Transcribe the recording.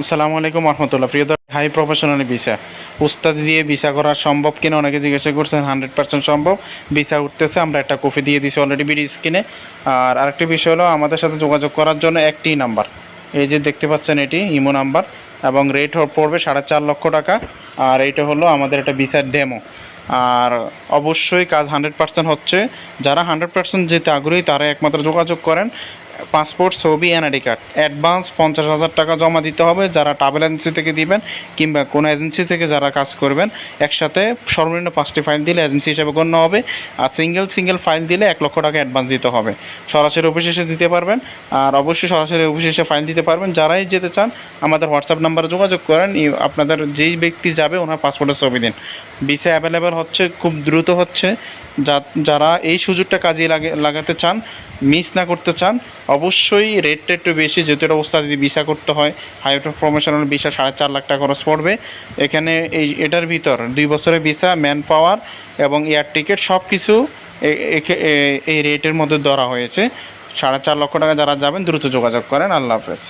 আসসালামু আলাইকুম রহমতুল্লাহ প্রিয় হাই প্রফেশনাল ভিসা। উস্তাদ দিয়ে ভিসা করা সম্ভব কিনা অনেকে জিজ্ঞাসা করছেন, হান্ড্রেড পার্সেন্ট সম্ভব। ভিসা উঠতেছে, আমরা একটা কপি দিয়ে দিছি অলরেডি বিডি স্ক্রিনে। আর আরেকটি বিষয় হলো, আমাদের সাথে যোগাযোগ করার জন্য একটি নাম্বার। এই যে দেখতে পাচ্ছেন এটি, ইমো নাম্বার। এবং রেট পড়বে সাড়ে চার লক্ষ টাকা। আর এইটা হলো আমাদের একটা ভিসার ডেমো আর অবশ্যই কাজ হান্ড্রেড পার্সেন্ট হচ্ছে। যারা হান্ড্রেড পার্সেন্ট যেতে আগ্রহী তারা একমাত্র যোগাযোগ করেন। পাসপোর্ট, ছবি, এনআইডি কার্ড। অ্যাডভান্স পঞ্চাশ হাজার টাকা জমা দিতে হবে যারা ট্রাভেল এজেন্সি থেকে দিবেন কিংবা কোনো এজেন্সি থেকে যারা কাজ করবেন, একসাথে সর্বনিম্ন পাঁচটি ফাইল দিলে এজেন্সি হিসেবে গণ্য হবে আর সিঙ্গেল সিঙ্গেল ফাইল দিলে এক লক্ষ টাকা অ্যাডভান্স দিতে হবে। সরাসরি অফিসে এসে দিতে পারবেন আর অবশ্যই সরাসরি অফিসে এসে ফাইল দিতে পারবেন। যারাই যেতে চান, আমাদের হোয়াটসঅ্যাপ নাম্বারে যোগাযোগ করেন। আপনাদের যেই ব্যক্তি যাবে ওনার পাসপোর্টের ছবি দিন। ভিসা অ্যাভেলেবেল হচ্ছে, খুব দ্রুত হচ্ছে। যারা এই সুযোগটা কাজে লাগে, লাগাতে চান, মিস না করতে চান অবশ্যই রেটটা একটু বেশি, যেহেতু এটা ওস্তাদ যদি ভিসা করতে হয় হাই প্রমোশনাল ভিসা সাড়ে চার লাখ টাকা খরচ পড়বে। এখানে এই, এটার ভিতর দুই বছরের ভিসা ম্যান পাওয়ার এবং এয়ার টিকিট সব কিছু এই রেটের মধ্যে ধরা হয়েছে। সাড়ে চার লক্ষ টাকা যারা যাবেন দ্রুত যোগাযোগ করেন। আল্লাহ হাফেজ।